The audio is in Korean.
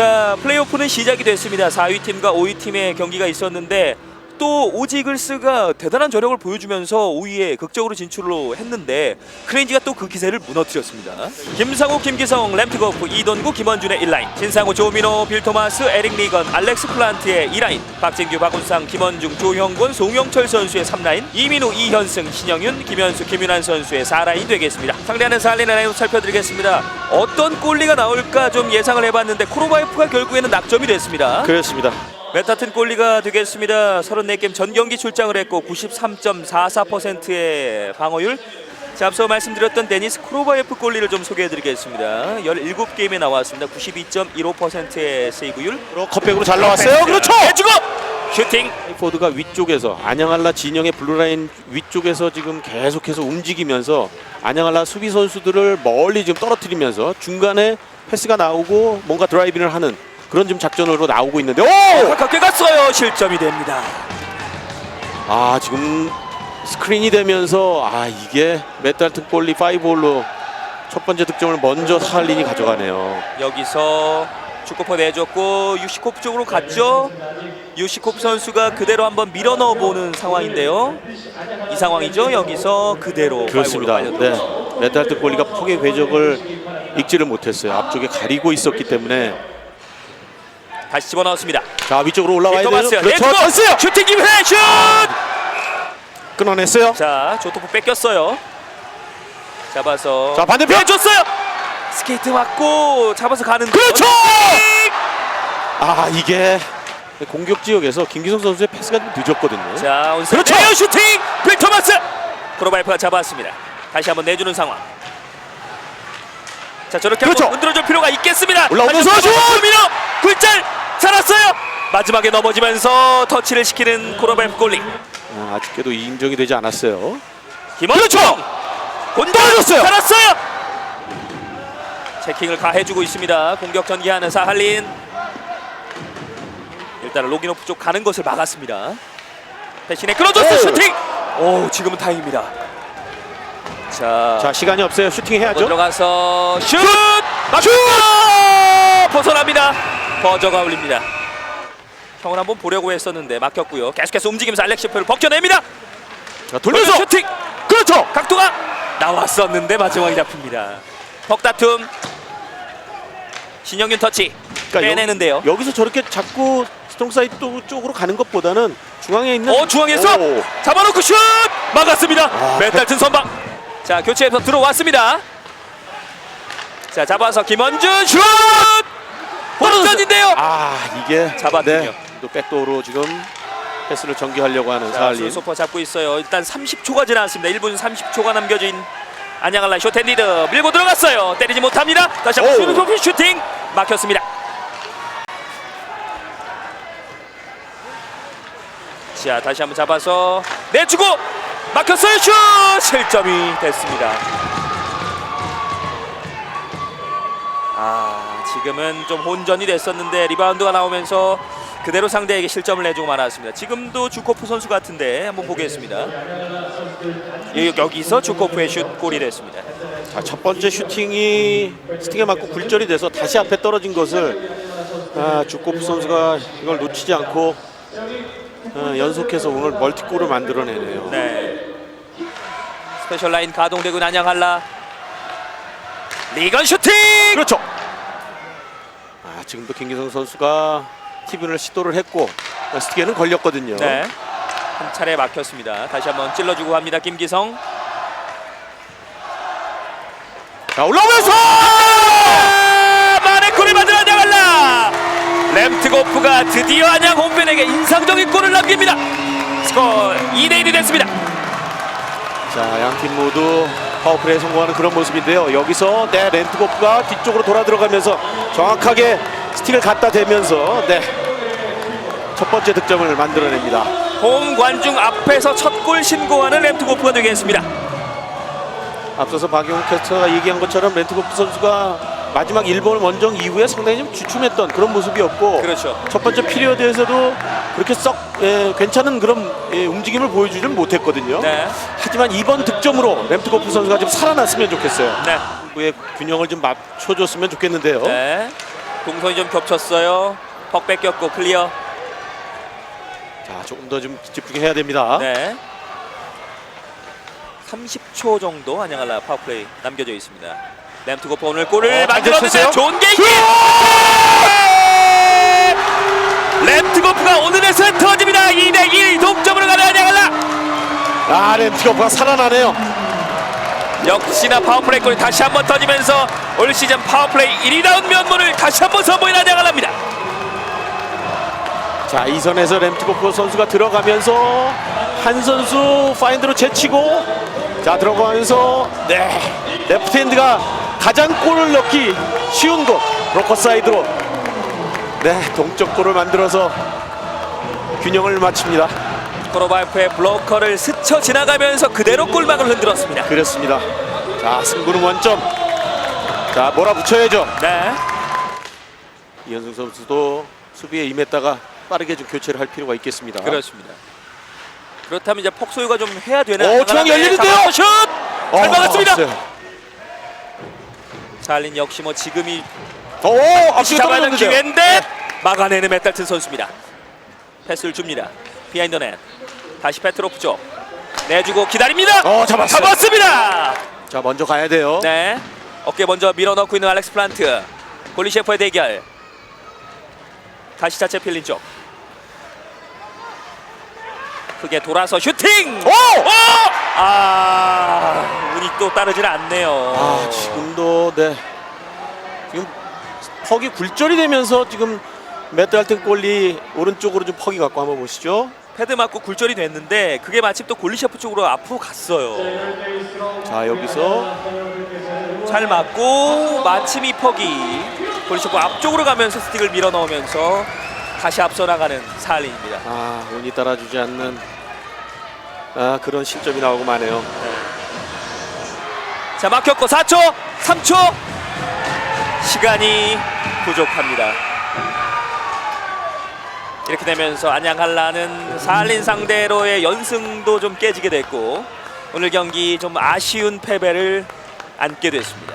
자 플레이오프는 시작이 됐습니다. 4위 팀과 5위 팀의 경기가 있었는데 또 오지글스가 대단한 저력을 보여주면서 5위에 극적으로 진출로 했는데 크레인지가 또 그 기세를 무너뜨렸습니다. 김상우, 김기성, 램트고프, 이돈구, 김원준의 1라인 신상우, 조민호, 빌토마스, 에릭 리건, 알렉스 플란트의 2라인 박진규, 박운상, 김원중, 조형곤, 송영철 선수의 3라인 이민우, 이현승, 신영윤, 김현수, 김윤환 선수의 4라인 되겠습니다. 상대하는 4라인 라인으로 살펴드리겠습니다. 어떤 골리가 나올까 좀 예상을 해봤는데 코로바이프가 결국에는 낙점이 됐습니다. 그렇습니다. 메타튼 골리가 되겠습니다. 34게임 전 경기 출장을 했고 93.44%의 방어율. 자, 앞서 말씀드렸던 데니스 크로바예프 골리를 좀 소개해드리겠습니다. 17게임에 나왔습니다. 92.15%의 세이브율. 컵백으로 잘 나왔어요. 그렇죠. 해주고 슈팅. 포드가 위쪽에서 안양알라 진영의 블루라인 위쪽에서 지금 계속해서 움직이면서 안양알라 수비 선수들을 멀리 지금 떨어뜨리면서 중간에 패스가 나오고 뭔가 드라이빙을 하는 그런 지금 작전으로 나오고 있는데 오! 가깝게 갔어요. 실점이 됩니다. 아 지금 스크린이 되면서 아 이게 메탈튼 골리 5홀로 첫 번째 득점을 먼저 사할린이 가져가네요. 여기서 축구퍼 내줬고 유시코프 쪽으로 갔죠. 유시코프 선수가 그대로 한번 밀어 넣어 보는 상황인데요. 이 상황이죠. 여기서 그대로 그렇습니다. 네. 메탈튼 골리가 폭의 궤적을 읽지를 못했어요. 앞쪽에 가리고 있었기 때문에 다시 집어넣었습니다. 자 위쪽으로 올라와야 돼요. 토마스요. 그렇죠. 내주고 찬스요. 슈팅 기회 슛. 끊어냈어요. 자 조토프 뺏겼어요. 잡아서 자, 반대편! 내줬어요. 스케이트 맞고 잡아서 가는 그렇죠! 아 이게 공격 지역에서 김기성 선수의 패스가 좀 늦었거든요. 자 온선 그렇죠! 슈팅 빌 토마스 프로바이프가 잡았습니다. 다시 한번 내주는 상황. 자 저렇게 그렇죠! 한번 흔들어줄 필요가 있겠습니다. 올라오면서 슛! 굴절 살았어요. 마지막에 넘어지면서 터치를 시키는 코로바이프 골리. 어, 아쉽게도 인정이 되지 않았어요. 김원중 그렇죠! 곤 떨어졌어요! 살았어요. 체킹을 가해주고 있습니다. 공격 전개하는 사할린. 일단은 로기노프 쪽 가는 것을 막았습니다. 대신에 끌어줬어 오! 슈팅. 오 지금은 다행입니다. 자, 자 시간이 없어요. 슈팅 못 해야죠. 들어가서 슛! 슛! 벗어납니다. 버저가 울립니다. 형을 한번 보려고 했었는데 막혔고요. 계속해서 움직이면서 알렉시프를 벗겨냅니다. 자 돌면서 슈팅! 그렇죠. 각도가 나왔었는데 마지막에 잡힙니다. 벅다툼 신영윤 터치 그러니까 빼내는데요. 여, 기서 저렇게 자꾸 스트롱 사이드 또- 쪽으로 가는 것보다는 중앙에 있는 어 중앙에서 오. 잡아놓고 슛 막았습니다. 아, 메탈튼 선방. 자 교체해서 들어왔습니다. 자 잡아서 김원준 슛 본전인데요. 아 이게 잡았군요. 네, 또 백도어로 지금 패스를 전개하려고 하는 자 사할린. 소퍼 잡고 있어요. 일단 30초가 지났습니다. 1분 30초가 남겨진 안양알라 쇼텐리드 밀고 들어갔어요. 때리지 못합니다. 다시 한번 오. 슈팅 슈팅 막혔습니다. 자 다시 한번 잡아서 내주고 막혔어요 슛 실점이 됐습니다. 아 지금은 좀 혼전이 됐었는데 리바운드가 나오면서 그대로 상대에게 실점을 내주고 말았습니다. 지금도 주코프 선수 같은데 한번 보겠습니다. 여- 여기서 주코프의 슛 골이 됐습니다. 자, 첫 번째 슈팅이 스팅에 맞고 굴절이 돼서 다시 앞에 떨어진 것을 아, 주코프 선수가 이걸 놓치지 않고 어, 연속해서 오늘 멀티골을 만들어내네요. 네. 스페셜 라인 가동되고 난양할라. 리건 슈팅! 그렇죠. 아, 지금도 김기성 선수가 티빈을 시도를 했고 어, 스팅에는 걸렸거든요. 네. 한 차례 막혔습니다. 다시 한번 찔러주고 합니다. 김기성. 자, 올라오면서 아! 마네골을 만들어 안양할라. 램트고프가 드디어 안양 홈팬에게 인상적인 골을 남깁니다. 스코어 2대 1이 됐습니다. 자, 양 팀 모두 파워플레이에 성공하는 그런 모습인데요. 여기서 네, 렌트고프가 뒤쪽으로 돌아 들어가면서 정확하게 스틱을 갖다 대면서 네. 첫 번째 득점을 만들어냅니다. 홈 관중 앞에서 첫 골 신고하는 램트고프가 되겠습니다. 앞서서 박용훈 캐스터가 얘기한 것처럼 렌트고프 선수가 마지막 1번을 원정 이후에 상당히 좀 주춤했던 그런 모습이었고 그렇죠. 첫 번째 피리어드에서도 그렇게 썩 예, 괜찮은 그런 예, 움직임을 보여주지는 못했거든요. 네. 하지만 이번 득점으로 램트고프 선수가 좀 살아났으면 좋겠어요. 네. 후의 균형을 좀 맞춰줬으면 좋겠는데요. 네. 동선이 좀 겹쳤어요. 퍽 뺏겼고 클리어. 자 조금 더 좀 집중해야 됩니다. 네. 30초 정도 안양할라 파워플레이 남겨져 있습니다. 램트고프 오늘 골을 어, 만들었는데 잘 좋은 게임! 램트고프가 오늘의 세 터집니다. 2대1 동점으로 가는 안양할라. 아 렌트거프가 살아나네요. 역시나 파워플레이 골이 다시 한번 터지면서 올 시즌 파워플레이 1위다운 면모를 다시 한번 선보인 안양할라입니다. 자 이선에서 램트거프 선수가 들어가면서 한 선수 파인드로 제치고 자 들어가면서 네 레프트핸드가 가장 골을 넣기 쉬운 곳 브로커 사이드로 네 동점골을 만들어서 균형을 맞춥니다. 코로바이프의 블로커를 스쳐 지나가면서 그대로 골망을 흔들었습니다. 그렇습니다. 자 승부는 원점. 자 몰아붙여야죠. 네. 이현승 선수도 수비에 임했다가 빠르게 좀 교체를 할 필요가 있겠습니다. 그렇습니다. 그렇다면 이제 폭소유가 좀 해야 되는 오, 중앙 열리는데요? 슛! 잘 어, 막았습니다. 없어 요. 잘린 역시 뭐 지금이 오, 될 떨어졌는데요. 기회인데 막아내는 메탈튼 선수입니다. 패스를 줍니다. 비하인드 넷. 다시 페트로프 쪽. 내주고 기다립니다. 어, 잡았어요. 잡았습니다. 자, 먼저 가야 돼요. 네. 어깨 먼저 밀어넣고 있는 알렉스 플란트. 골리셰퍼의 대결. 다시 자체 필린 쪽. 크게 돌아서 슈팅! 오! 오! 아, 운이 또 따르질 않네요. 아, 지금도 네. 지금 퍽이 굴절이 되면서 지금 매트 할튼 골리 오른쪽으로 좀 퍽이 갖고 한번 보시죠. 패드 맞고 굴절이 됐는데 그게 마침 또 골리셰프 쪽으로 앞으로 갔어요. 자, 여기서 잘 맞고 마침 이 퍽이 골리셰프 앞쪽으로 가면서 스틱을 밀어 넣으면서 다시 앞서 나가는 사할린입니다. 아, 운이 따라주지 않는 아, 그런 실점이 나오고 마네요. 자 막혔고 4초 3초. 시간이 부족합니다. 이렇게 되면서 안양 한라는 사할린 상대로의 연승도 좀 깨지게 됐고 오늘 경기 좀 아쉬운 패배를 안게 됐습니다